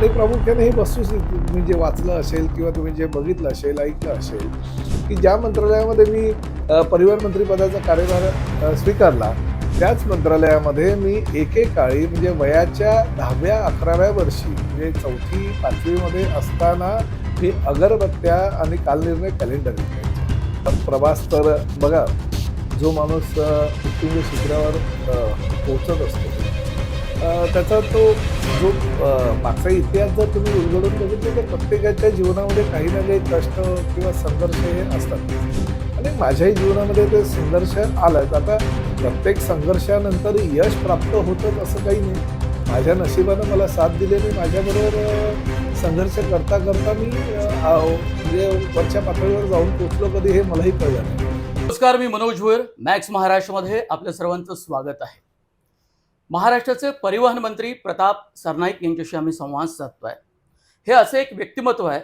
आणि प्रामुख्याने ही वस्तुस्थिती तुम्ही जे वाचलं असेल किंवा तुम्ही जे बघितलं असेल ऐकलं असेल की ज्या मंत्रालयामध्ये मी परिवहन मंत्रीपदाचा कार्यभार स्वीकारला त्याच मंत्रालयामध्ये मी एकेकाळी म्हणजे वयाच्या दहाव्या अकराव्या वर्षी म्हणजे चौथी पाचवीमध्ये असताना मी अगरबत्त्या आणि कालनिर्णय कॅलेंडर विकायचो प्रवास तर बघा जो माणूस अ, उत्तुंग शिखरावर पोहोचत असतो त्याचा तो जो मागचा इतिहास जर तुम्ही उलगडून बघितलं तर प्रत्येकाच्या जीवनामध्ये काही ना काही कष्ट किंवा संघर्ष हे असतात. आणि माझ्याही जीवनामध्ये ते संघर्ष आलाच आता प्रत्येक संघर्षानंतर यश प्राप्त होतं असं काही नाही. माझ्या नशिबानं मला साथ दिली आणि माझ्याबरोबर संघर्ष करता करता मी म्हणजे वरच्या पातळीवर जाऊन पोचलो कधी हे मलाही कळलं नमस्कार मी मनोज भोयर मॅक्स महाराष्ट्रामध्ये आपल्या सर्वांचं स्वागत आहे. महाराष्ट्राचे परिवहन मंत्री प्रताप सरनाईक यांच्याशी आम्ही संवाद साधतो आहे हे असे एक व्यक्तिमत्व आहे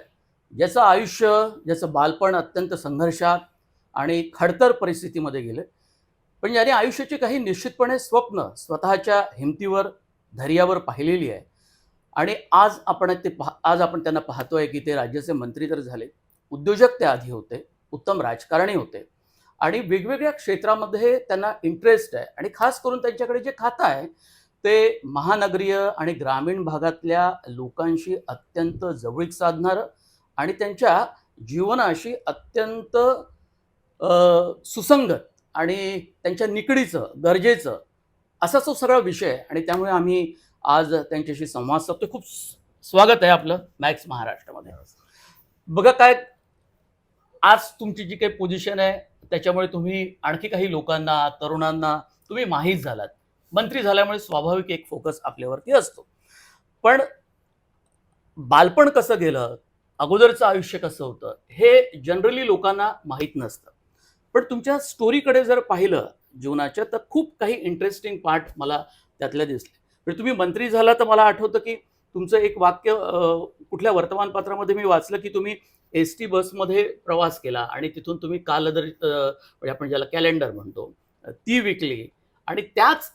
ज्याचं आयुष्य ज्याचं बालपण अत्यंत संघर्षात आणि खडतर परिस्थितीमध्ये गेलं. पण ज्याने आयुष्याची काही निश्चितपणे स्वप्न स्वतःच्या हिमतीवर धैर्यावर पाहिलेली आहे. आणि आज आपण ते पहा आज आपण त्यांना पाहतोय की ते राज्याचे मंत्री तर झाले उद्योजक ते आधी होते उत्तम राजकारणी होते. आणि वेगवेगळ्या क्षेत्रामध्ये त्यांना इंटरेस्ट आहे. आणि खास करून त्यांच्याकडे जे खातं आहे ते महानगरीय आणि ग्रामीण भागातल्या लोकांशी अत्यंत जवळीक साधणारं आणि त्यांच्या जीवनाशी अत्यंत सुसंगत आणि त्यांच्या निकडीचं गरजेचं असा तो सगळा विषय आणि त्यामुळे आम्ही आज त्यांच्याशी संवाद साधतो खूप स्वागत आहे आपलं मॅक्स महाराष्ट्रामध्ये. बघा काय आज तुमची जी काही पोझिशन आहे त्याच्यामुळे तुम्ही आणखी काही लोकांना तरुणांना तुम्ही माहीत झालात. मंत्री झाल्यामुळे स्वाभाविक एक फोकस आपल्यावरती असतो. पण बालपण कसं गेलं अगोदरचं आयुष्य कसं होतं हे जनरली लोकांना माहीत नसतं. पण तुमच्या स्टोरीकडे जर पाहिलं जीवनाच्या तर खूप काही इंटरेस्टिंग पार्ट मला त्यातल्या दिसले. म्हणजे तुम्ही मंत्री झाला तर मला आठवतं की तुमचं एक वाक्य कुठल्या वर्तमानपत्रामध्ये मी वाचलं की तुम्ही एस टी बसमध्ये प्रवास केला आणि तिथून तुम्ही कालदरी म्हणजे आपण ज्याला कॅलेंडर म्हणतो ती विकली. आणि त्याच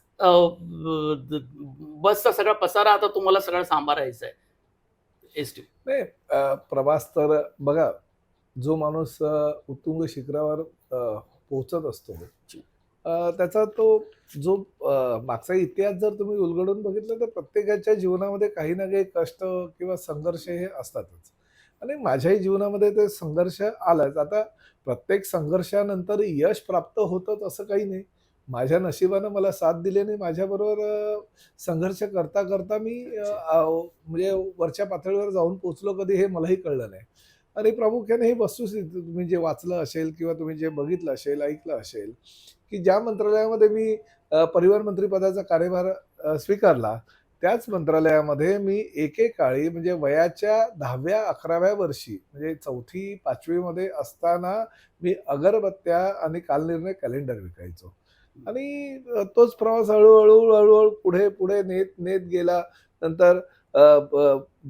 बसचा सगळा पसारा आता तुम्हाला सगळा सांभाळायचा आहे एस टी प्रवास तर बघा जो माणूस उत्तुंग शिखरावर पोहोचत असतो त्याचा तो जो मागचा इतिहास जर तुम्ही उलगडून बघितलं तर प्रत्येकाच्या जीवनामध्ये काही ना काही कष्ट किंवा संघर्ष हे असतातच. आणि माझ्याही जीवनामध्ये ते संघर्ष आलाच. आता प्रत्येक संघर्षानंतर यश प्राप्त होतं असं काही नाही. माझ्या नशिबानं मला साथ दिल्याने माझ्याबरोबर संघर्ष करता करता मी म्हणजे वरच्या पातळीवर जाऊन पोचलो कधी हे मलाही कळलं नाही. आणि प्रामुख्याने ही वस्तुस्थिती तुम्ही जे वाचलं असेल किंवा तुम्ही जे बघितलं असेल ऐकलं असेल की ज्या मंत्रालयामध्ये मी अ, परिवहन मंत्रिपदाचा कार्यभार स्वीकारला त्याच मंत्रालयामध्ये मी एकेकाळी म्हणजे वयाच्या दहाव्या अकराव्या वर्षी म्हणजे चौथी पाचवीमध्ये असताना मी अगरबत्त्या आणि कालनिर्णय कॅलेंडर विकायचो. आणि तोच प्रवास हळूहळू हळूहळू पुढे पुढे नेत नेत गेला. नंतर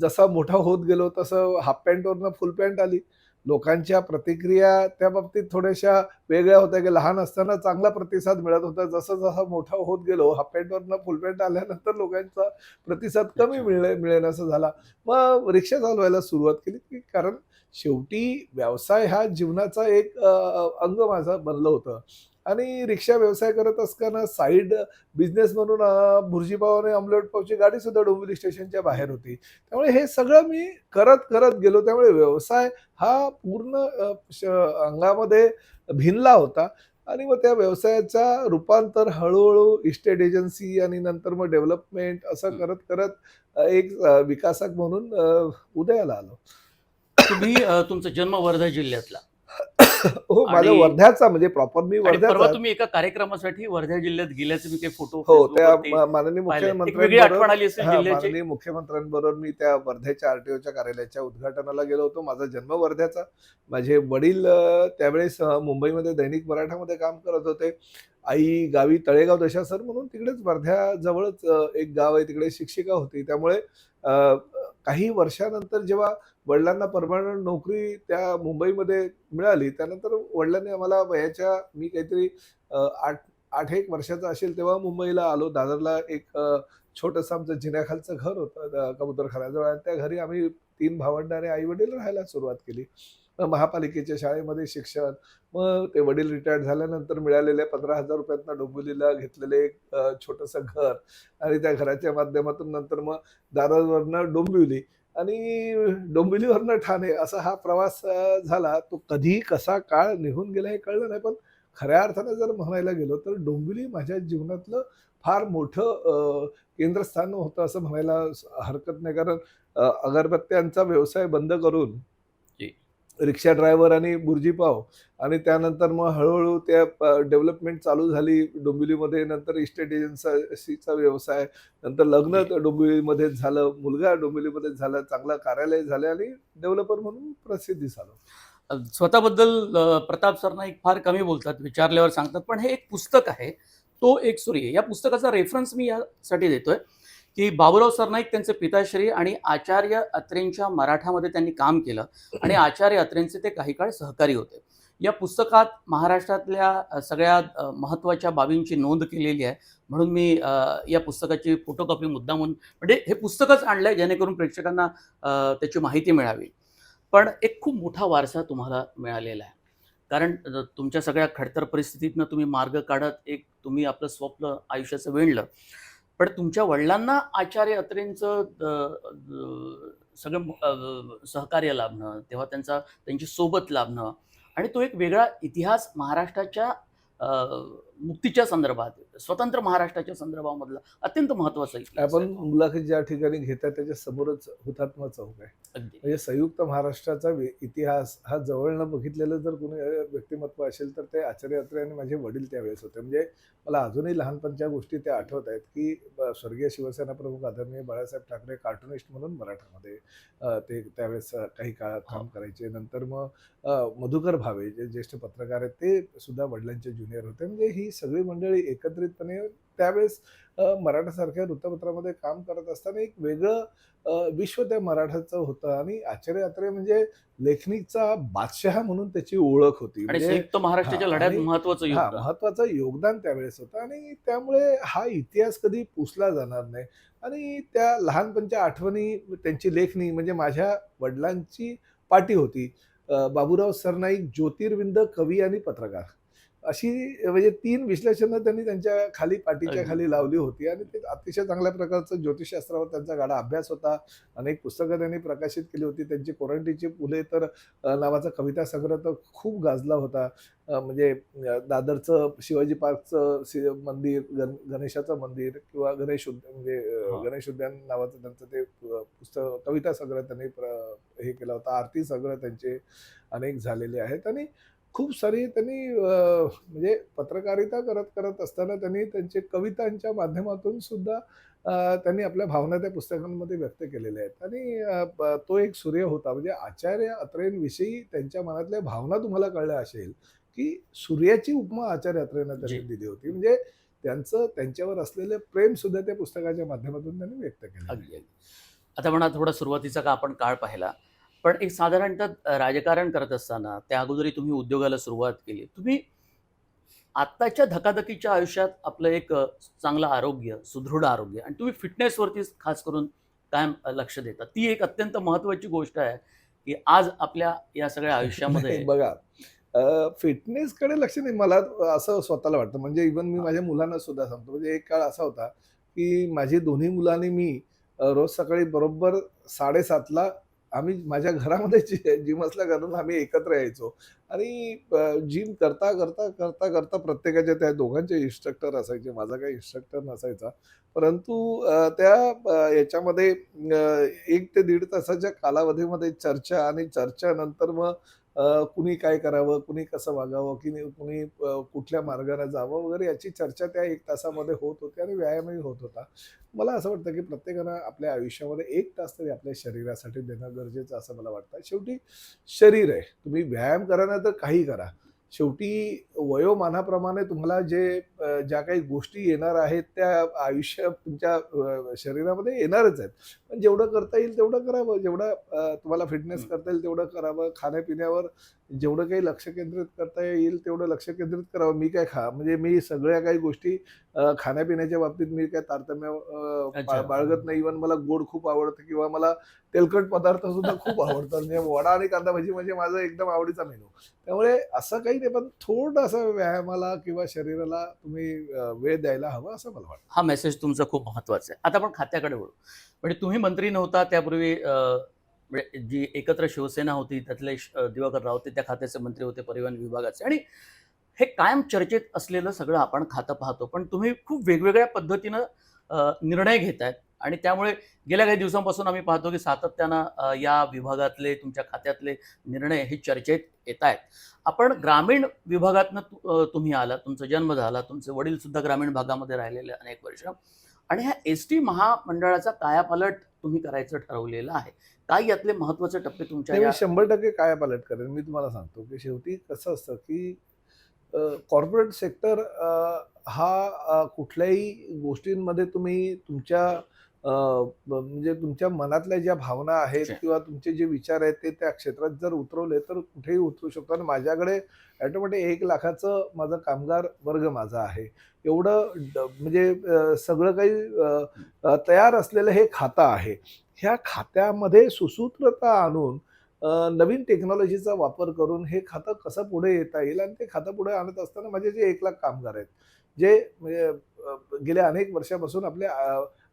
जसा मोठा होत गेलो तसं हाफ पॅन्टवरनं फुल पॅन्ट आली. लोकांच्या प्रतिक्रिया त्या बाबतीत थोड्याशा वेगळ्या होत्या की लहान असताना चांगला प्रतिसाद मिळत होता. जसं जसं मोठा होत गेलो हाफ पॅन्टवरनं फुल पॅन्ट आल्यानंतर लोकांचा प्रतिसाद कमी मिळणे मिळेल असं झाला. मग रिक्षा चालवायला सुरुवात केली की कारण शेवटी व्यवसाय हा जीवनाचा एक अंग माझा बनलं होतं. आणि रिक्षा व्यवसाय करत असताना साईड बिझनेस म्हणून अ, भुर्जीपाव आणि ऑमलेट पावची गाडी सुद्धा डोंबिवली स्टेशनच्या बाहेर होती. त्यामुळे हे सगळं मी करत करत गेलो. त्यामुळे व्यवसाय हा पूर्ण अंगामध्ये भिनला होता. आणि मग त्या व्यवसायाचा रूपांतर हळूहळू इस्टेट एजन्सी आणि नंतर मग डेव्हलपमेंट असं करत करत एक विकासक म्हणून उदयाला आलो. तुम्ही तुमचा जन्म वर्धा जिल्ह्यातला. हो माझा आणि- वर्ध्याचा म्हणजे प्रॉपर मी वर्ध्याचा तुम्ही एका कार्यक्रमासाठी वर्धा जिल्ह्यात गेल्याचे मी काही फोटो हो त्या माननीय मुख्यमंत्र्यांबरोबर मुख्यमंत्र्यांबरोबर मी त्या वर्ध्याच्या आरटीओच्या कार्यालयाच्या उद्घाटनाला गेलो होतो. माझा जन्म वर्ध्याचा. माझे वडील त्यावेळेस मुंबईमध्ये दैनिक मराठामध्ये काम करत होते. आई गावी तळेगाव दशासर म्हणून तिकडेच वर्ध्याजवळच अ, एक गाव आहे तिकडे शिक्षिका होती. त्यामुळे काही वर्षानंतर जेव्हा वडिलांना परमनंट नोकरी त्या मुंबईमध्ये मिळाली त्यानंतर वडिलांनी आम्हाला वयाच्या मी काहीतरी आठ आठ एक वर्षाचा असेल तेव्हा मुंबईला आलो. दादरला एक छोटंसं आमचं जिन्याखालचं घर होतं कबूतरखान्याजवळ. आणि त्या घरी आम्ही तीन भावंड आणि आई वडील राहायला सुरुवात केली. महापालिकेच्या शाळेमध्ये शिक्षण मग ते वडील रिटायर्ड झाल्यानंतर मिळालेल्या पंधरा हजार रुपयातनं डोंबिवलीला घेतलेले एक छोटंसं घर. आणि त्या घराच्या माध्यमातून नंतर मग दादरवरनं डोंबिवली. आणि डोंबिवलीवरनं ठाणे असा हा प्रवास झाला. तो कधी कसा काळ निघून गेला हे कळलं नाही पण खऱ्या अर्थानं जर म्हणायला गेलो तर डोंबिवली माझ्या जीवनातलं फार मोठं केंद्रस्थान होतं असं म्हणायला हरकत नाही. कारण अगरबत्त्यांचा व्यवसाय बंद करून रिक्षा ड्रायव्हर आणि बुर्जी पाव. आणि त्यानंतर मग हळूहळू त्या डेव्हलपमेंट चालू झाली डोंबिवलीमध्ये. नंतर इस्टेट एजन्सीचा व्यवसाय. नंतर लग्न जी. डोंबिवलीमध्येच झालं. मुलगा डोंबिवलीमध्येच झाला. चांगलं कार्यालय झालं आणि डेव्हलपर म्हणून प्रसिद्धी झालो. स्वतःबद्दल प्रताप सरनाईक फार कमी बोलतात विचारल्यावर सांगतात. पण हे एक पुस्तक आहे. तो एक सूर्य या पुस्तकाचा रेफरन्स मी यासाठी देतोय. की बाबुराव सरनाईक त्यांचे पिताश्री आणि आचार्य अत्रेंच्या मराठामध्ये त्यांनी काम केलं. आणि आचार्य अत्रेंचे ते काही काळ सहकारी होते. या पुस्तकात महाराष्ट्रातल्या सगळ्या महत्त्वाच्या बाबींची नोंद केलेली आहे. म्हणून मी या पुस्तकाची फोटोकॉपी मुद्दामून म्हणजे हे पुस्तकच आणलं आहे जेणेकरून प्रेक्षकांना त्याची माहिती मिळावी. पण एक खूप मोठा वारसा तुम्हाला मिळालेला आहे. कारण तुमच्या सगळ्या खडतर परिस्थितीतनं तुम्ही मार्ग काढत एक तुम्ही आपलं स्वप्न आयुष्याचं विणलं पण तुमच्या वडिलांना आचार्य अत्रेंचं सगळं सहकार्य लाभणं तेव्हा त्यांचा त्यांची सोबत लाभणं आणि तो एक वेगळा इतिहास महाराष्ट्राच्या मुक्तीच्या संदर्भात स्वतंत्र महाराष्ट्राच्या संदर्भामधला अत्यंत महत्त्वाचा आपण. मुलाखत ज्या ठिकाणी घेतात त्याच्या समोरच हुतात्मा चौक आहे म्हणजे संयुक्त महाराष्ट्राचा इतिहास हा जवळनं बघितलेलं जर कोणी व्यक्तिमत्व असेल तर ते आचार्य अत्रे आणि माझे वडील त्यावेळेस होते. म्हणजे मला अजूनही लहानपणच्या गोष्टी त्या आठवत आहेत की स्वर्गीय शिवसेना प्रमुख आदरणीय बाळासाहेब ठाकरे कार्टुनिस्ट म्हणून मराठामध्ये ते त्यावेळेस काही काळात काम करायचे. नंतर मग मधुकर भावे जे ज्येष्ठ पत्रकार आहेत ते सुद्धा वडिलांचे ज्युनियर होते. म्हणजे ही सगळी मंडळी एकत्रितपणे त्यावेळेस मराठासारख्या वृत्तपत्रामध्ये काम करत असताना एक वेगळं विश्व त्या मराठाचं होतं आणि आचार्य अत्रे म्हणजे लेखनिकचा बादशहा म्हणून त्याची ओळख होती. म्हणजे महाराष्ट्राच्या हा, लढ्यात महत्वाचं हा योगदान. महत्वाचं योगदान त्यावेळेस होतं आणि त्यामुळे हा इतिहास कधी पुसला जाणार नाही. आणि त्या लहानपणच्या आठवणी त्यांची लेखणी म्हणजे माझ्या वडिलांची पाटी होती. बाबूराव सरनाईक ज्योतिर्विंद कवी आणि पत्रकार. अशी म्हणजे तीन विश्लेषणं त्यांनी त्यांच्या खाली पाटीच्या अगदी. खाली लावली होती आणि ते अतिशय चांगल्या प्रकारचं ज्योतिषशास्त्रावर त्यांचा गाडा अभ्यास होता. अनेक पुस्तकं त्यांनी प्रकाशित केली होती. त्यांची कोरंटीची फुले तर नावाचा कविता संग्रह तर खूप गाजला होता. म्हणजे दादरचं शिवाजी पार्कचं मंदिर गण गणेशाचं मंदिर किंवा गणेश उद्यान म्हणजे. गणेश उद्यान नावाचं त्यांचं ते पुस्तक कविता संग्रह त्यांनी हे केला होता. आरती संग्रह त्यांचे अनेक झालेले आहेत. आणि खूप सारी त्यांनी म्हणजे पत्रकारिता करत करत असताना त्यांनी त्यांचे कवितांच्या माध्यमातून सुद्धा त्यांनी आपल्या भावना त्या पुस्तकांमध्ये व्यक्त केलेल्या आहेत. आणि तो एक सूर्य होता म्हणजे आचार्य अत्रेंविषयी त्यांच्या मनातल्या भावना तुम्हाला कळल्या असेल की सूर्याची उपमा आचार्य अत्रेंना त्यांनी. दिली होती. म्हणजे त्यांचं त्यांच्यावर असलेलं प्रेम सुद्धा त्या पुस्तकाच्या माध्यमातून त्यांनी व्यक्त केलं अगदी. आता म्हणा थोडा सुरुवातीचा का आपण काळ पाहिला पण एक साधारणतः राजकारण करत असताना त्या अगोदरी तुम्ही उद्योगाला सुरुवात केली. तुम्ही आत्ताच्या धकाधकीच्या आयुष्यात आपलं एक चांगलं आरोग्य सुदृढ आरोग्य आणि तुम्ही फिटनेसवरती खास करून कायम लक्ष देता. ती एक अत्यंत महत्त्वाची गोष्ट आहे की आज आपल्या या सगळ्या आयुष्यामध्ये बघा फिटनेस कडे लक्ष नाही. मला असं स्वतःला वाटतं. म्हणजे इवन मी माझ्या मुलांना सुद्धा सांगतो. म्हणजे एक काळ असा होता की माझी दोन्ही मुलांनी मी रोज सकाळी बरोबर साडेसातला आम्ही माझ्या घरामध्ये जिम असल्या कारण आम्ही एकत्र यायचो. आणि जिम करता करता करता करता प्रत्येकाच्या त्या दोघांचे इन्स्ट्रक्टर असायचे माझा काही इन्स्ट्रक्टर नसायचा. परंतु त्या याच्यामध्ये एक ते दीड तासाच्या कालावधीमध्ये चर्चा आणि चर्चेनंतर मग कुणी काय करावं कुणी कसं वागावं की कुणी कुठल्या मार्गाने जावं वगैरे याची चर्चा त्या एक तासामध्ये होत होती आणि व्यायामही होत होता. मला असं वाटतं की प्रत्येकानं आपल्या आयुष्यामध्ये एक तास तरी आपल्या शरीरासाठी देणं गरजेचं असं मला वाटतं. शेवटी शरीर आहे. तुम्ही व्यायाम करा ना तर काही करा. शेवटी वयोमानाप्रमाणे तुम्हाला जे ज्या काही गोष्टी येणार आहेत त्या आयुष्य तुमच्या शरीरामध्ये येणारच आहेत. पण जेवढं करता येईल तेवढं करावं. जेवढं तुम्हाला फिटनेस. करता येईल तेवढं करावं. खाण्यापिण्यावर जेवढं काही लक्ष केंद्रित करता येईल तेवढं लक्ष केंद्रित करावं. मी काय खा म्हणजे मी सगळ्या काही गोष्टी खाण्यापिण्याच्या बाबतीत मी काय तारतम्य बाळगत नाही. इव्हन मला गोड खूप आवडतं किंवा मला तेलकट पदार्थ सुद्धा खूप आवडतात. म्हणजे वडा आणि कांदा भजी म्हणजे माझा एकदम आवडीचा मेनू त्यामुळे असं काही नाही पण थोडंसं व्यायामाला किंवा शरीराला तुम्ही वेळ द्यायला हवा असं मला वाटतं. हा मेसेज तुमचा खूप महत्त्वाचा आहे. आता आपण खात्याकडे वळू. म्हणजे तुम्ही मंत्री नव्हता त्यापूर्वी म्हणजे जी एकत्र शिवसेना होती त्यातले श- दिवाकर रावते त्या खात्याचे मंत्री होते परिवहन विभागाचे. आणि हे कायम चर्चेत असलेलं सगळं आपण खातं पाहतो. पण तुम्ही खूप वेगवेगळ्या पद्धतीनं निर्णय घेत आहेत आणि त्यामुळे गेल्या काही दिवसांपासून आम्ही पाहतो की सातत्यानं या विभागातले तुमच्या खात्यातले निर्णय हे चर्चेत येत आहेत आपण ग्रामीण विभागातनं तु- तुम्ही आला तुमचा जन्म झाला तुमचे वडीलसुद्धा ग्रामीण भागामध्ये राहिलेले अनेक वर्ष. आणि ह्या एस टी महामंडळाचा कायापालट तुम्ही करायचं ठरवलेलं आहे. काय यातले महत्त्वाचे टप्पे तुमच्या शंभर टक्के काय पालट करेन मी तुम्हाला सांगतो की शेवटी कसं असतं की कॉर्पोरेट सेक्टर हा कुठल्याही गोष्टींमध्ये तुम्ही तुमच्या म्हणजे तुमच्या मनातल्या ज्या भावना आहेत. किंवा तुमचे जे विचार आहेत ते त्या क्षेत्रात जर उतरवले तर कुठेही उतरू शकतो. आणि माझ्याकडे ॲटोमॅटिक एक लाखाचं माझं कामगार वर्ग माझा आहे. एवढं म्हणजे सगळं काही तयार असलेलं हे खातं आहे. ह्या खात्यामध्ये सुसूत्रता आणून नवीन टेक्नॉलॉजीचा वापर करून हे खातं कसं पुढे येता येईल आणि ते खातं पुढे आणत असताना माझे जे एक लाख कामगार आहेत जे म्हणजे गेल्या अनेक वर्षापासून आपल्या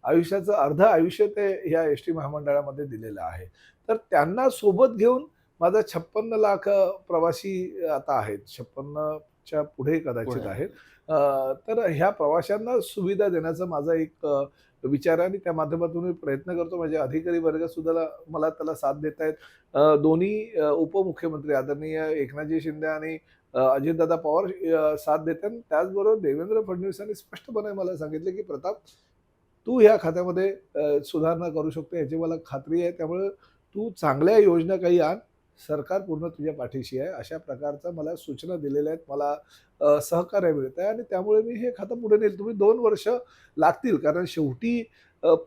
आयुष्याचं अर्ध आयुष्य ते ह्या एस टी महामंडळामध्ये दिलेलं आहे. तर त्यांना सोबत घेऊन माझा छप्पन्न लाख प्रवासी आता आहेत. छप्पन्नच्या पुढे कदाचित. आहेत. तर ह्या प्रवाशांना सुविधा देण्याचा माझा एक विचार आहे आणि त्या माध्यमातून मी प्रयत्न करतो. माझे अधिकारी वर्ग सुद्धा मला त्याला साथ देत आहेत. दोन्ही उपमुख्यमंत्री आदरणीय एकनाथजी शिंदे आणि अजितदादा पवार साथ देत आहेत. त्याचबरोबर देवेंद्र फडणवीसांनी स्पष्टपणे मला सांगितले की प्रताप तू ह्या खात्यामध्ये सुधारणा करू शकतो याची मला खात्री आहे. त्यामुळे तू चांगल्या योजना काही आण. सरकार पूर्ण तुझ्या पाठीशी आहे. अशा प्रकारचा मला सूचना दिलेल्या आहेत. मला सहकार्य मिळत आहे आणि त्यामुळे मी हे खातं पुढे नेईल. तुम्ही दोन वर्ष लागतील. कारण शेवटी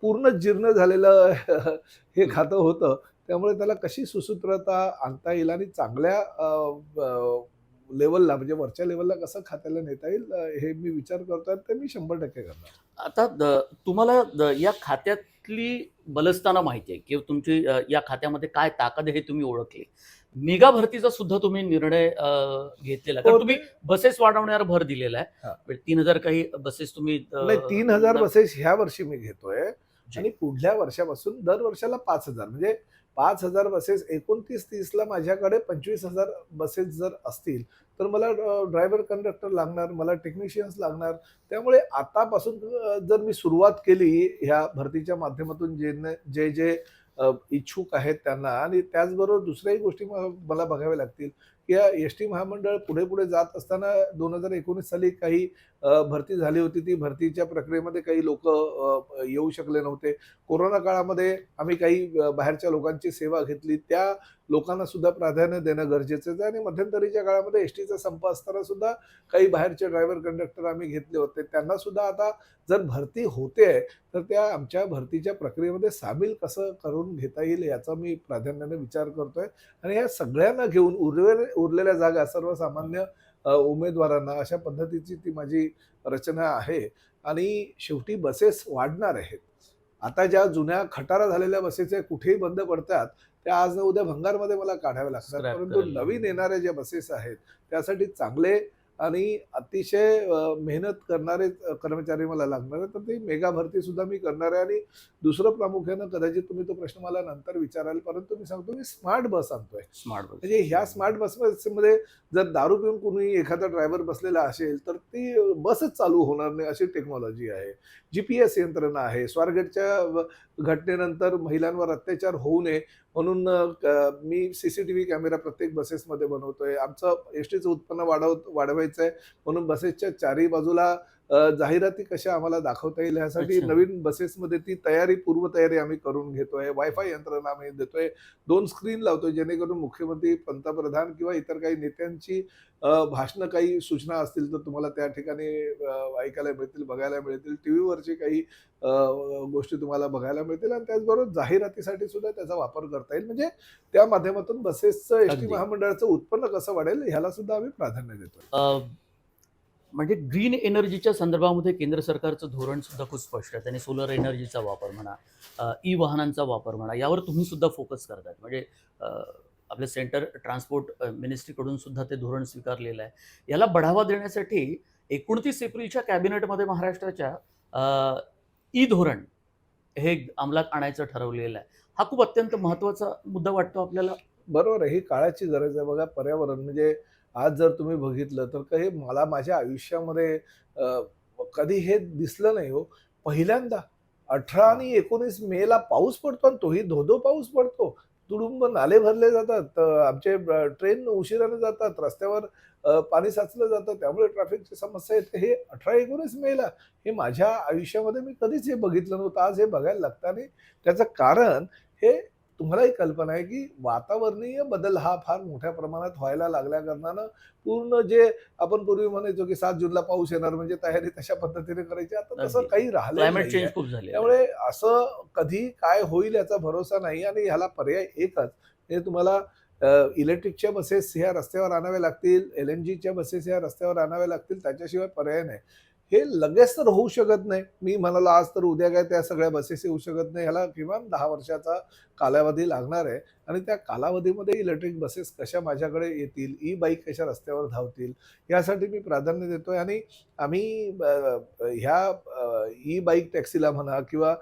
पूर्ण जीर्ण झालेलं हे खातं होतं. त्यामुळे त्याला कशी सुसूत्रता आणता येईल आणि चांगल्या लेवलला म्हणजे वरच्या लेवलला कसं खात्याला नेता येईल हे मी विचार करतोय ते मी शंभर टक्के करणार आता द- तुम्हाला द- या खात्यातली बलस्थानं माहिती आहे किंवा तुमची या खात्यामध्ये काय ताकद हे तुम्ही ओळखली मेगा भरतीचा सुद्धा तुम्ही निर्णय घेतलेला. कारण हो, तुम्ही बसेस वाढवण्यावर भर दिलेला. आहे तीन हजार काही बसेस तुम्ही तीन हजार बसेस ह्या वर्षी मी घेतोय. आणि पुढल्या वर्षापासून दर वर्षाला पाच हजार म्हणजे पाच हजार बसेस एकोणतीस तीसला माझ्याकडे पंचवीस हजार बसेस जर असतील तर मला ड्रायव्हर कंडक्टर लागणार मला टेक्निशियन्स लागणार. त्यामुळे आतापासून जर मी सुरुवात केली ह्या भरतीच्या माध्यमातून जे न- जे जे इच्छुक आहेत त्यांना आणि त्याचबरोबर दुसऱ्याही गोष्टी मला बघाव्या लागतील की या एस टी महामंडळ पुढे पुढे जात असताना दोन हजार एकोणीस साली काही भरती झाली होती. ती भरतीच्या प्रक्रियेमध्ये काही लोक येऊ शकले नव्हते. कोरोना काळामध्ये आम्ही काही बाहेरच्या लोकांची सेवा घेतली. त्या लोकांना सुद्धा प्राधान्य देणं गरजेचं आहे. आणि मध्यंतरीच्या काळामध्ये एस टीचा संप असताना सुद्धा काही बाहेरचे ड्रायव्हर कंडक्टर आम्ही घेतले होते. त्यांना सुद्धा आता जर भरती होते तर त्या आमच्या भरतीच्या प्रक्रियेमध्ये सामील कसं करून घेता येईल याचा मी प्राधान्याने विचार करतोय. आणि या सगळ्यांना घेऊन उरले उरलेल्या जागा सर्वसामान्य उमेदवारांना अशा पद्धतीची ती माझी रचना आहे. आणि शेवटी बसेस वाढणार आहेत. आता ज्या जुन्या खटारा झालेल्या बसेस कुठेही बंद पडतात त्या आज न उद्या भंगारमध्ये मला काढाव्या लागतात. परंतु. नवीन येणाऱ्या ज्या बसेस आहेत त्यासाठी चांगले आणि अतिशय मेहनत करणारे कर्मचारी मला लागणार आहेत. तर ती मेगा भरती सुद्धा मी करणार आहे आणि दुसरं प्रामुख्यानं कदाचित तुम्ही तो प्रश्न मला नंतर विचाराल. परंतु मी सांगतो मी स्मार्ट बस आणतोय. Smart bus. म्हणजे ह्या स्मार्ट बसमध्ये जर दारू पिऊन कुणी एखादा ड्रायव्हर बसलेला असेल तर ती बसच चालू होणार नाही अशी टेक्नॉलॉजी आहे. जी पी एस यंत्रणा आहे. स्वारगेटच्या घटनेनंतर महिलांवर अत्याचार होऊ नये म्हणून मी C C T V camera प्रत्येक बसेसमध्ये बनवतोय. आमचं एस टीचं उत्पन्न वाढव वाढवायचं आहे म्हणून बसेसच्या चारही बाजूला जाहिराती कशा आम्हाला दाखवता येईल ह्यासाठी. नवीन बसेसमध्ये ती तयारी पूर्वतयारी आम्ही करून घेतोय. वायफाय यंत्रणा आम्ही देतोय. दोन स्क्रीन लावतोय जेणेकरून मुख्यमंत्री पंतप्रधान किंवा इतर काही नेत्यांची भाषणं काही सूचना असतील तर तुम्हाला त्या ठिकाणी ऐकायला मिळतील बघायला मिळतील. टी व्हीवरची काही गोष्टी तुम्हाला बघायला मिळतील आणि त्याचबरोबर जाहिरातीसाठी सुद्धा त्याचा वापर करता येईल. म्हणजे त्या माध्यमातून बसेसचं एस टी. महामंडळाचं उत्पन्न कसं वाढेल ह्याला सुद्धा आम्ही प्राधान्य देतो म्हणजे ग्रीन एनर्जीच्या संदर्भामध्ये केंद्र सरकारचं धोरण सुद्धा खूप स्पष्ट आहे. त्यांनी सोलर एनर्जीचा वापर म्हणा ई वाहनांचा वापर म्हणा यावर तुम्ही सुद्धा फोकस करतात म्हणजे आपलं आपले सेंटर ट्रान्सपोर्ट मिनिस्ट्रीकडून सुद्धा ते धोरण स्वीकारलेलं आहे. याला बढावा देण्यासाठी एकोणतीस एप्रिलच्या कॅबिनेटमध्ये महाराष्ट्राच्या ई धोरण हे अंमलात आणायचं ठरवलेलं आहे. हा खूप अत्यंत महत्त्वाचा मुद्दा वाटतो आपल्याला? बरोबर आहे. ही काळाची गरज आहे. बघा पर्यावरण म्हणजे आज जर तुम्ही बघितलं तर का हे मला माझ्या आयुष्यामध्ये कधी हे दिसलं नाही हो. पहिल्यांदा अठरा आणि एकोणीस मे ला पाऊस पडतो आणि तोही धोधो पाऊस पडतो. तुडुंब नाले भरले जातात आमचे ट्रेन उशिराने जातात रस्त्यावर पाणी साचलं जातं त्यामुळे ट्रॅफिकची समस्या येते. हे अठरा एकोणीस मेला हे माझ्या आयुष्यामध्ये मी कधीच हे बघितलं नव्हतं. आज हे बघायला लागतं आणि त्याचं कारण हे तुम्हालाही कल्पना आहे की वातावरणीय बदल हा फार मोठ्या प्रमाणात व्हायला लागल्या कारणानं पूर्ण जे आपण पूर्वी म्हणायचो की सात जूनला पाऊस येणार म्हणजे तयारी तशा पद्धतीने करायची आता तसं. काही राहिलं क्लायमेट चेंज खूप झाले त्यामुळे असं कधी काय होईल याचा भरोसा नाही आणि ह्याला पर्याय एकच हे तुम्हाला इलेक्ट्रिकच्या बसेस ह्या रस्त्यावर आणाव्या लागतील एल एन जीच्या बसेस ह्या रस्त्यावर आणाव्या लागतील त्याच्याशिवाय पर्याय नाही. हे लगेच तर होऊ शकत नाही. मी म्हणालो आज तर उद्या काय त्या सगळ्या बसेस येऊ शकत नाही. ह्याला किमान दहा वर्षाचा कालावधी लागणार आहे. आणि त्या कालावधीमध्ये इलेक्ट्रिक बसेस कशा माझ्याकडे येतील? ई बाईक कशा रस्त्यावर धावतील? यासाठी मी प्राधान्य देतोय आणि आम्ही ह्या ई बाईक टॅक्सीला म्हणा किंवा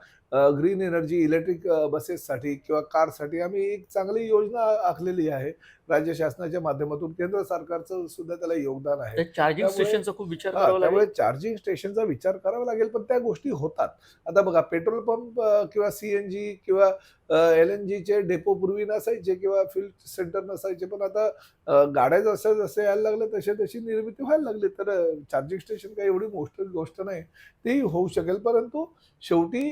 ग्रीन एनर्जी इलेक्ट्रिक बसेससाठी किंवा कारसाठी आम्ही एक चांगली योजना आखलेली आहे. राज्य शासनाच्या माध्यमातून केंद्र सरकारचं सुद्धा त्याला योगदान आहे. चार्जिंग स्टेशनचा खूप विचार त्यामुळे चार्जिंग स्टेशनचा विचार करावा लागेल पण त्या गोष्टी होतात. आता बघा पेट्रोल पंप किंवा सीएनजी किंवा एल एन जीचे डेपो पूर्वी नसायचे किंवा फिल सेंटर नसायचे पण आता गाड्या जसं जसे यायला लागले तसे तशी निर्मिती व्हायला लागली. तर चार्जिंग स्टेशन काही एवढी मोठी गोष्ट नाही. ती होऊ शकेल परंतु शेवटी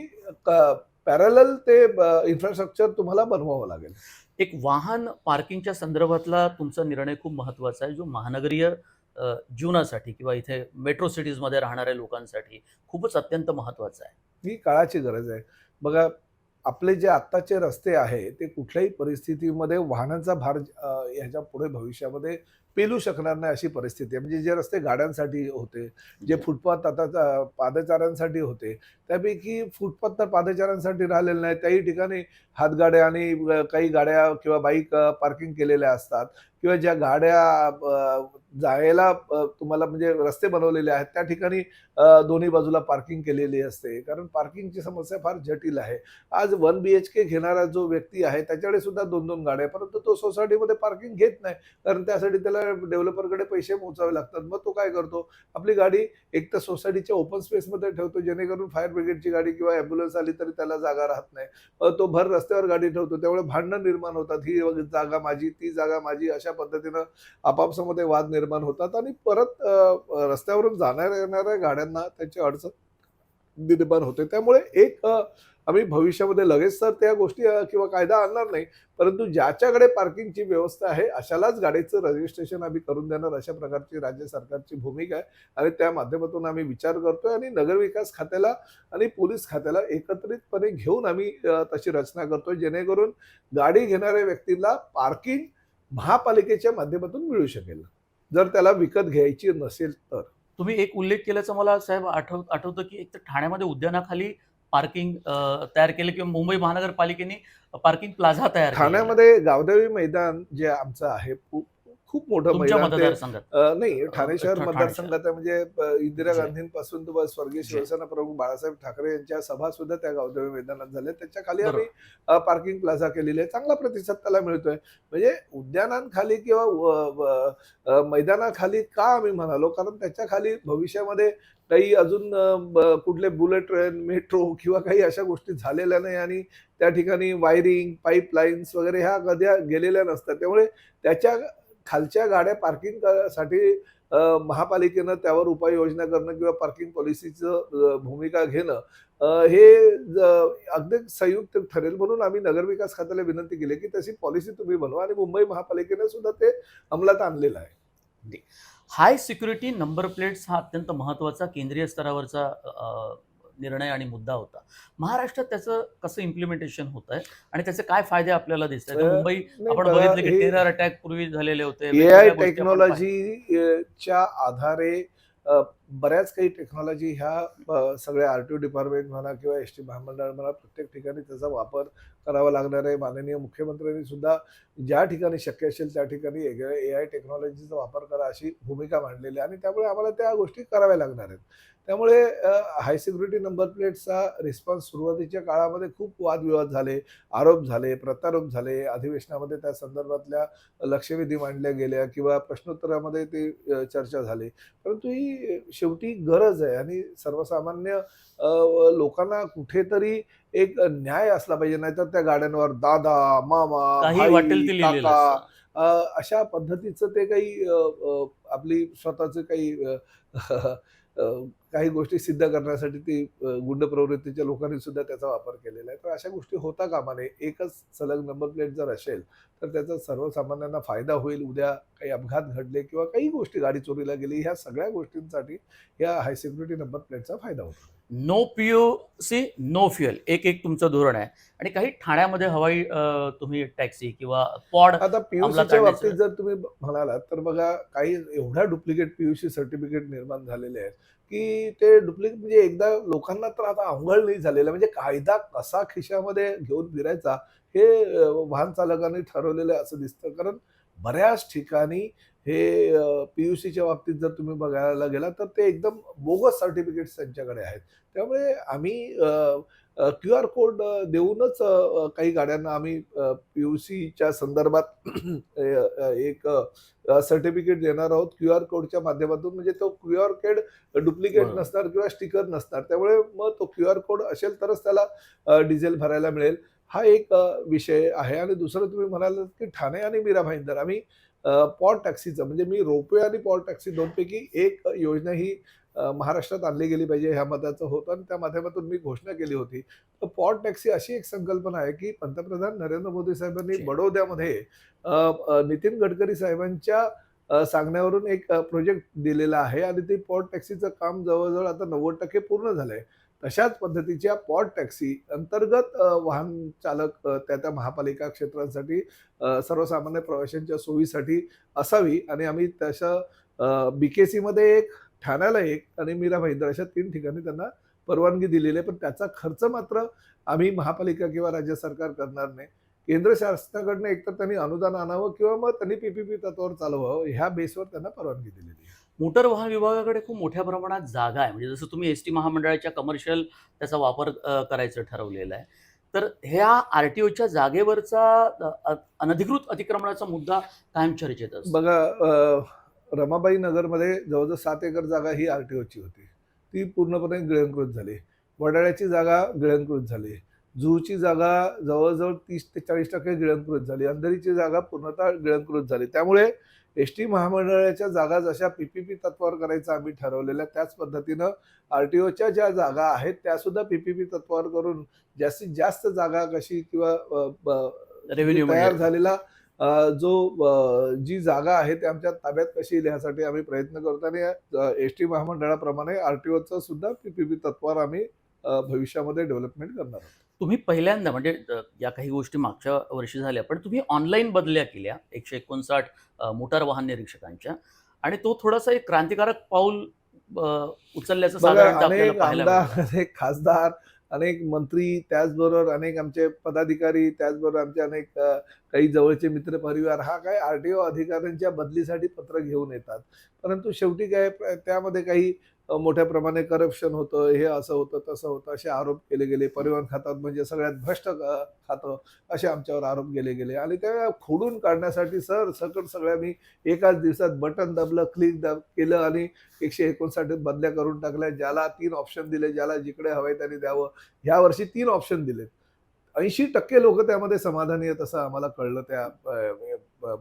पॅरल ते इन्फ्रास्ट्रक्चर तुम्हाला बनवावं लागेल. एक वाहन पार्किंगच्या संदर्भातला तुमचा निर्णय खूप महत्त्वाचा आहे. जो महानगरीय जीवनासाठी किंवा इथे मेट्रो सिटीजमध्ये राहणाऱ्या लोकांसाठी खूपच अत्यंत महत्त्वाचा आहे. ही काळाची गरज आहे. बघा आपले जे आत्ताचे रस्ते आहे ते कुठल्याही परिस्थितीमध्ये वाहनांचा भार ह्याच्या पुढे भविष्यामध्ये पेलू शकणार नाही अशी परिस्थिती आहे. म्हणजे जे रस्ते गाड्यांसाठी होते जे फुटपाथ आता पादचाऱ्यांसाठी होते त्यापैकी फुटपाथ तर पादचाऱ्यांसाठी राहिलेले नाही त्याही ठिकाणी हातगाड्या आणि काही गाड्या किंवा बाईक पार्किंग केलेल्या असतात किंवा ज्या गाड्या जायला तुम्हाला म्हणजे रस्ते बनवलेले आहेत त्या ठिकाणी दोन्ही बाजूला पार्किंग केलेली असते. कारण पार्किंगची समस्या फार जटिल आहे. आज वन बी एच के घेणारा जो व्यक्ती आहे त्याच्याकडे सुद्धा दोन दोन गाड्या परंतु तो सोसायटीमध्ये पार्किंग घेत नाही. कारण त्यासाठी त्याला डेव्हलपरकडे पैसे मोजावे लागतात. मग तो काय करतो? आपली गाडी एक तर सोसायटीच्या ओपन स्पेसमध्ये ठेवतो जेणेकरून फायर ब्रिगेडची गाडी किंवा ॲम्ब्युलन्स आली तरी त्याला जागा राहत नाही. तो भर रस्त्यावर गाडी ठेवतो त्यामुळे भांडणं निर्माण होतात. ही जागा माझी ती जागा माझी अशा पद्धतीनं आपापसामध्ये वाद निर्माण होतात आणि परत रस्त्यावरून जाणाऱ्या येणाऱ्या गाड्यांना त्याची अडचण निर्माण होते. त्यामुळे एक आम्ही भविष्यामध्ये लगेच तर त्या गोष्टी किंवा कायदा आणणार नाही परंतु ज्याच्याकडे पार्किंगची व्यवस्था आहे अशालाच गाडीचं रजिस्ट्रेशन आम्ही करून देणार. अशा प्रकारची राज्य सरकारची भूमिका आहे आणि त्या माध्यमातून आम्ही विचार करतोय आणि नगरविकास खात्याला आणि पोलीस खात्याला एकत्रितपणे घेऊन आम्ही तशी रचना करतोय जेणेकरून गाडी घेणाऱ्या व्यक्तीला पार्किंग महापालिकेच्या माध्यमातून मिळू शकेल. जर त्याला विकत घ्यायची नसेल तर. तुम्ही एक उल्लेख केल्याचं मला साहेब आठव आठवतं की एक तर ठाण्यामध्ये उद्यानाखाली पार्किंग तयार केलं किंवा मुंबई महानगरपालिकेने पार्किंग प्लाझा तयार ठाण्यामध्ये गावदेवी मैदान जे आमचं आहे खूप मोठं मैदान. नाही ठाणे शहर मतदारसंघात म्हणजे इंदिरा. गांधींपासून स्वर्गीय. शिवसेना प्रमुख बाळासाहेब ठाकरे यांच्या सभा सुद्धा त्या गावदेवी मैदानात झाल्या. त्याच्याखाली. आम्ही पार्किंग प्लाझा केलेली आहे. चांगला प्रतिसाद त्याला मिळतोय. म्हणजे उद्यानांखाली किंवा मैदानाखाली का आम्ही म्हणालो? कारण त्याच्याखाली भविष्यामध्ये काही अजून कुठले बुलेट ट्रेन मेट्रो किंवा काही अशा गोष्टी झालेल्या नाही आणि त्या ठिकाणी वायरिंग पाईपलाईन्स वगैरे ह्या कधी गेलेल्या नसतात. त्यामुळे त्याच्या खालच्या गाड्या पार्किंगसाठी महापालिकेनं त्यावर उपाययोजना करणं किंवा पार्किंग पॉलिसीचं भूमिका घेणं हे ज- अगदी संयुक्त ठरेल म्हणून आम्ही नगरविकास खात्याला विनंती केली की तशी पॉलिसी तुम्ही बनवा आणि मुंबई महापालिकेने सुद्धा ते अंमलात आणलेलं आहे. हाय सिक्युरिटी नंबर प्लेट्स हा अत्यंत महत्त्वाचा केंद्रीय स्तरावरचा निर्णय आणि मुद्दा होता. महाराष्ट्रात त्याचं कसं इम्प्लिमेंटेशन होत आहे आणि त्याचे काय फायदे आपल्याला दिसत आहेत मुंबई आपण बघा, बघितलं की टेरर अटॅक पूर्वी झालेले होते ए आय टेक्नॉलॉजीच्या आधारे बऱ्याच काही टेक्नॉलॉजी ह्या सगळ्या आर टी ओ डिपार्टमेंट म्हणा किंवा एस टी महामंडळ म्हणा प्रत्येक ठिकाणी त्याचा वापर करावा लागणार आहे. माननीय मुख्यमंत्र्यांनी सुद्धा ज्या ठिकाणी शक्य असेल त्या ठिकाणी ए आय टेक्नॉलॉजीचा वापर करा अशी भूमिका मांडलेली आहे आणि त्यामुळे आम्हाला त्या गोष्टी कराव्या लागणार आहेत. त्यामुळे हाय सिक्युरिटी नंबर प्लेटचा रिस्पॉन्स सुरुवातीच्या काळामध्ये खूप वादविवाद झाले आरोप झाले प्रत्यारोप झाले. अधिवेशनामध्ये त्या संदर्भातल्या लक्षवेधी मांडल्या गेल्या किंवा प्रश्नोत्तरामध्ये ते चर्चा झाली. परंतु ही शेवटी गरज आहे. आणि सर्वसामान्य लोकांना कुठेतरी एक न्याय असला पाहिजे नाहीतर त्या गाड्यांवर दादा मामा काही भाई, वाटेल ते लिहिलेलं काका, अशा पद्धतीचं ते काही आपली स्वतःचे काही काही गोष्टी सिद्ध करण्यासाठी ती गुंड प्रवृत्तीच्या लोकांनी सुद्धा त्याचा वापर केलेला आहे. तर अशा गोष्टी होता कामा नये एकच सलग नंबर प्लेट जर असेल तर त्याचा सर्वसामान्यांना फायदा होईल. उद्या काही अपघात घडले किंवा काही गोष्टी गाडी चोरीला गेली ह्या सगळ्या गोष्टींसाठी या हाय सिक्युरिटी नंबर प्लेटचा फायदा होतो. No PUC no fuel एक एक तुमचं धोरण आहे. आणि काही ठाण्यामध्ये हवाई तुम्ही टॅक्सी किंवा पॉड आता पीयूसीच्या बाबतीत जर तुम्ही म्हणालात तर बघा काही एवढ्या डुप्लिकेट पीयूसी सर्टिफिकेट निर्माण झालेले आहेत की ते डुप्लिकेट म्हणजे एकदा लोकांना तर आता अवघड नाही झालेलं. म्हणजे कायदा कसा खिशामध्ये घेऊन फिरायचा हे वाहन चालकांनी ठरवलेलं असं दिसतं. कारण बऱ्याच ठिकाणी हे पीयूसीच्या बाबतीत जर तुम्ही बघायला गेला तर ते एकदम बोगस सर्टिफिकेट्स त्यांच्याकडे आहेत. त्यामुळे आम्ही क्यू आर कोड देऊनच काही गाड्यांना आम्ही पीयूसीच्या संदर्भात अ, अ, एक सर्टिफिकेट देणार आहोत. क्यू आर कोडच्या माध्यमातून म्हणजे तो क्यू आर कोड डुप्लिकेट. नसणार किंवा स्टिकर नसणार. त्यामुळे मग तो क्यू आर कोड असेल तरच त्याला डिझेल भरायला मिळेल. हा एक विषय आहे. आणि दुसरं तुम्ही म्हणाल की ठाणे आणि मीरा भाईंदर. आम्ही पॉड टॅक्सीचं म्हणजे मी रोपवे आणि पॉड टॅक्सी दोनपैकी एक योजना ही महाराष्ट्रात आणली गेली पाहिजे ह्या मताचं होतं आणि त्या माध्यमातून मी घोषणा केली होती तर पॉड टॅक्सी अशी एक संकल्पना आहे की पंतप्रधान नरेंद्र मोदी साहेबांनी. बडोद्यामध्ये नितीन गडकरी साहेबांच्या सांगण्यावरून एक प्रोजेक्ट दिलेला आहे आणि ते पॉड टॅक्सीचं काम जवळजवळ आता नव्वद टक्के पूर्ण झालंय तशाच पद्धतीच्या पॉट टॅक्सी अंतर्गत वाहन चालक त्या त्या महापालिका क्षेत्रांसाठी सर्वसामान्य प्रवाशांच्या सोयीसाठी असावी. आणि आम्ही तशा बी के सीमध्ये एक ठाण्याला एक आणि मीरा भाईंदर अशा तीन ठिकाणी त्यांना परवानगी दिलेली आहे. पण त्याचा खर्च मात्र आम्ही महापालिका किंवा राज्य सरकार करणार नाही. केंद्र शासनाकडनं एकतर त्यांनी अनुदान आणावं किंवा मग त्यांनी पीपीपी तत्वावर चालवावं. ह्या बेसवर त्यांना परवानगी दिलेली आहे. मोटर वाहन विभागाकडे खूप मोठ्या प्रमाणात जागा आहे. म्हणजे जसं तुम्ही एस टी महामंडळाच्या कमर्शियल त्याचा वापर करायचं ठरवलेलं आहे. तर ह्या आर टी ओच्या जागेवरचा अनधिकृत अतिक्रमणाचा मुद्दा कायम चर्चेत असतो. बघा रमाबाई नगरमध्ये जवळजवळ सात एकर जागा ही आर टी ओची होती. ती पूर्णपणे गिळंकृत झाली. वडाळ्याची जागा गिळंकृत झाली. जुहूची जागा जवळजवळ तीस ते चाळीस टक्के गिळंकृत झाली. अंधेरीची जागा पूर्णतः गिळंकृत झाली. त्यामुळे एस टी महामंडळाच्या जागा जशा पीपीपी तत्वावर करायचं आम्ही ठरवलेल्या त्याच पद्धतीनं आर टी ओच्या ज्या जागा आहेत त्या सुद्धा पीपीपी तत्वावर करून जास्तीत जास्त जागा कशी किंवा रेव्हेन्यू तयार झालेला जो जी जागा आहे ते आमच्या ताब्यात कशी येईल यासाठी आम्ही प्रयत्न करतो आणि एस टी महामंडळाप्रमाणे आरटीओचं सुद्धा पीपीपी तत्वावर आम्ही भविष्यामध्ये डेव्हलपमेंट करणार आहोत. तुम्ही पहिल्यांदा म्हणजे या काही गोष्टी मागच्या वर्षी झाल्या पण तुम्ही ऑनलाईन बदल्या केल्या एकशे एकोणसाठ मोटार वाहन निरीक्षकांच्या आणि तो थोडासा एक क्रांतिकारक पाऊल उचलल्याचं. अनेक खासदार अनेक मंत्री त्याचबरोबर अनेक आमचे पदाधिकारी त्याचबरोबर आमचे अनेक काही जवळचे मित्र परिवार हा काय आरटीओ अधिकाऱ्यांच्या बदलीसाठी पत्र घेऊन येतात परंतु शेवटी काय त्यामध्ये काही मोठ्या प्रमाणे करप्शन होतं हे असं होतं तसं होतं असे आरोप केले गेले. परिवहन खात्यात म्हणजे सगळ्यात भ्रष्ट खातं असे आमच्यावर आरोप केले गेले. आणि त्या खोडून काढण्यासाठी सर सकट सगळ्या मी एकाच दिवसात बटन दाबलं क्लिक दाब केलं आणि एकशे एकोणसाठ बदल्या करून टाकल्या ज्याला तीन ऑप्शन दिले ज्याला जिकडे हवंय त्यांनी द्यावं. ह्या वर्षी तीन ऑप्शन दिलेत. ऐंशी टक्के लोक त्यामध्ये समाधानी आहेत असं आम्हाला कळलं त्या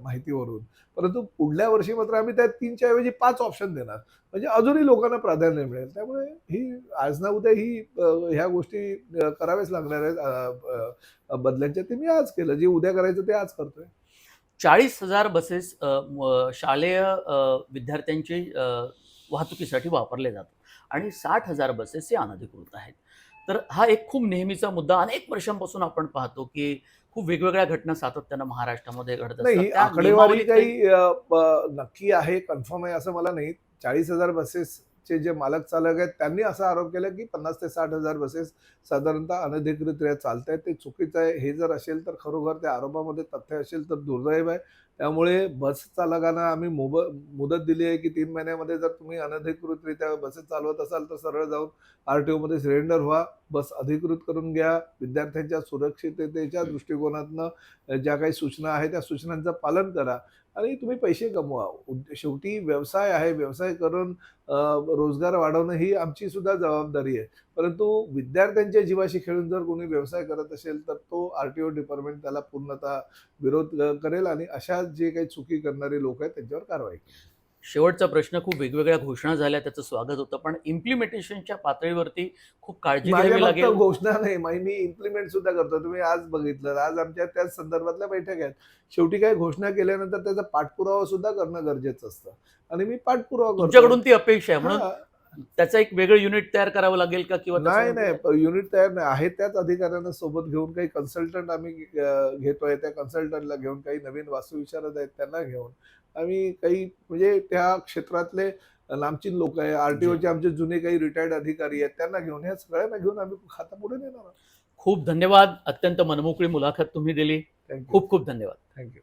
माहितीवरून. परंतु पुढल्या वर्षी मात्र आम्ही त्या तीनच्या ऐवजी पाच ऑप्शन देणार. म्हणजे अजूनही लोकांना प्राधान्य मिळेल. त्यामुळे ही आज ना उद्या ही ह्या गोष्टी कराव्याच लागणार आहेत. बदल्यांच्या ते मी आज केलं. जे उद्या करायचं ते आज करतोय. चाळीस हजार बसेस शालेय विद्यार्थ्यांची वाहतुकीसाठी वापरले जातात. आणि साठ हजार बसेस हे अनधिकृत आहेत. तर हा एक खूप नेहमीचा मुद्दा. अनेक वर्षांपासून आपण पाहतो की खूप वेगवेगळ्या घटना सातत्यानं महाराष्ट्रामध्ये घडत नाही आकडेवारी काही- नक्की आहे कन्फर्म आहे असं मला नाही. चाळीस हजार बसेसचे जे मालक चालक आहेत त्यांनी असा आरोप केला की पन्नास ते साठ हजार बसेस साधारणतः अनधिकृतरित्या चालत आहेत ते चुकीचं आहे. हे जर असेल तर खरोखर त्या आरोपामध्ये तथ्य असेल तर दुर्दैव आहे. त्यामुळे बस चालकांना आम्ही मोब मुदत दिली आहे की तीन महिन्यामध्ये जर तुम्ही अनधिकृतरित्या बसेस चालवत असाल तर सरळ जाऊन आर टी ओमध्ये सिलेंडर व्हा. बस अधिकृत करून घ्या. विद्यार्थ्यांच्या सुरक्षिततेच्या दृष्टिकोनातनं ज्या काही सूचना आहेत त्या सूचनांचं पालन करा. आणि तुम्ही पैसे कमवा. शेवटी व्यवसाय आहे. व्यवसाय करून रोजगार वाढवणं ही आमची सुद्धा जबाबदारी आहे. परंतु विद्यार्थ्यांच्या जीवाशी खेळून जर कोणी व्यवसाय करत असेल तर तो आर टी ओ डिपार्टमेंट त्याला पूर्णतः विरोध करेल आणि अशा जे काही चुकी करणारे लोक आहेत त्यांच्यावर कारवाई करेल. शेवटचा प्रश्न खूप वेगवेगळ्या घोषणा झाल्या त्याचं स्वागत होतं. पण इम्प्लिमेंटेशनच्या पातळीवरती खूप काळजी घ्यावी लागेल. घोषणा नाही मा- इम्प्लिमेंट सुद्धा करतो. तुम्ही आज बघितलं आज आमच्या त्याच संदर्भातल्या बैठक आहेत शेवटी काही घोषणा केल्यानंतर त्याचा पाठपुरावा सुद्धा करणं गरजेचं असतं. आणि मी पाठपुरावा तुमच्याकडून ती अपेक्षा आहे म्हणून. त्याचं एक वेगळं युनिट तयार करावं लागेल का किंवा नाही त्याचं- नाही युनिट तयार नाही. आहे त्याच अधिकाऱ्यांना सोबत घेऊन काही कन्सल्टंट आम्ही घेतोय. त्या कन्सल्टंटला घेऊन काही नवीन वास्तुविशारद आहेत त्यांना घेऊन. आम्ही काही म्हणजे त्या क्षेत्रातले नामचीन लोक आहे आरटीओचे आमचे जुने काही रिटायर्ड अधिकारी आहेत त्यांना घेऊन ह्या सगळ्यांना घेऊन आम्ही खाता पुढे नेणार खूप धन्यवाद. अत्यंत मनमोकळी मुलाखत तुम्ही दिली. थँक्यू खूप खूप धन्यवाद. थँक्यू